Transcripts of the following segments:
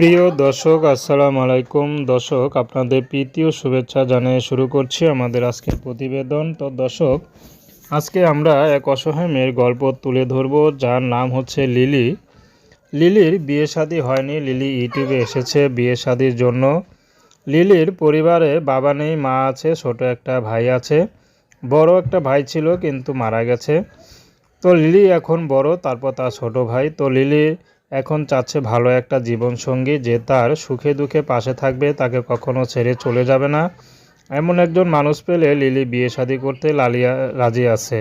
প্রিয় দর্শক, আসসালামু আলাইকুম। দর্শক, আপনাদের প্রীতি শুভেচ্ছা জানিয়ে শুরু করছি আমাদের আজকের প্রতিবেদন। তো দর্শক, আজকে আমরা এক অসহায় মেয়ের গল্প তুলে ধরব, যার নাম হচ্ছে লিলি। লিলির বিয়ে শাদী হয়নি, লিলি ইউটিউবে এসেছে বিয়ে শাদির জন্য। লিলির পরিবারে বাবা নেই, মা আছে, ছোট একটা ভাই আছে, বড় একটা ভাই ছিল কিন্তু মারা গেছে। তো লিলি এখন বড়, তারপর তার ছোট ভাই। তো লিলি এখন চাচ্ছে ভালো একটা জীবনসঙ্গী যে তার সুখে দুঃখে পাশে থাকবে, তাকে কখনো ছেড়ে চলে যাবে না। এমন একজন মানুষ পেলে লিলি বিয়ে শাদী করতে লালিয়া রাজি আছে।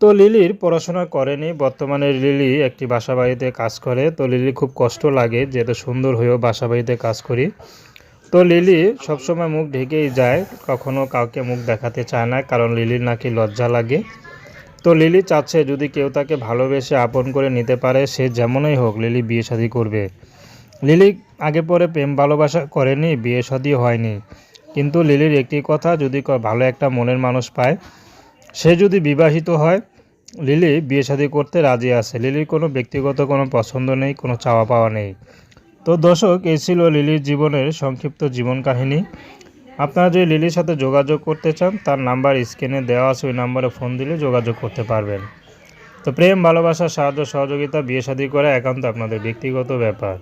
তো লিলির পড়াশোনা করেনি, বর্তমানে লিলি একটি বাসাবাড়িতে কাজ করে। তো লিলি খুব কষ্ট লাগে যে এত সুন্দর হয়েও বাসা বাড়িতে কাজ করি। তো লিলি সবসময় মুখ ঢেকেই যায়, কখনো কাউকে মুখ দেখাতে চায় না, কারণ লিলির নাকি লজ্জা লাগে। তো লিলি চাচ্ছে যদি কেউ তাকে ভালোবেসে আপন করে নিতে পারে, সে যেমনই হোক লিলি বিয়ে শাদী করবে। লিলি আগে পরে প্রেম ভালোবাসা করেনি, বিয়ে শাদী হয়নি। কিন্তু লিলির একটি কথা, যদি ভালো একটা মনের মানুষ পায়, সে যদি বিবাহিত হয়, লিলি বিয়ে শাদী করতে রাজি আছে। লিলির কোনো ব্যক্তিগত কোনো পছন্দ নেই, কোনো চাওয়া পাওয়া নেই। তো দর্শক, এই ছিল লিলির জীবনের সংক্ষিপ্ত জীবন কাহিনী। আপনারা যদি লিলির সাথে যোগাযোগ করতে চান, তার নাম্বার স্ক্রিনে দেওয়া আছে, ওই নাম্বারে ফোন দিলে যোগাযোগ করতে পারবেন। তো প্রেম, ভালোবাসা, সাহায্য, সহযোগিতা, বিয়ে শাদী করা একান্ত আপনাদের ব্যক্তিগত ব্যাপার।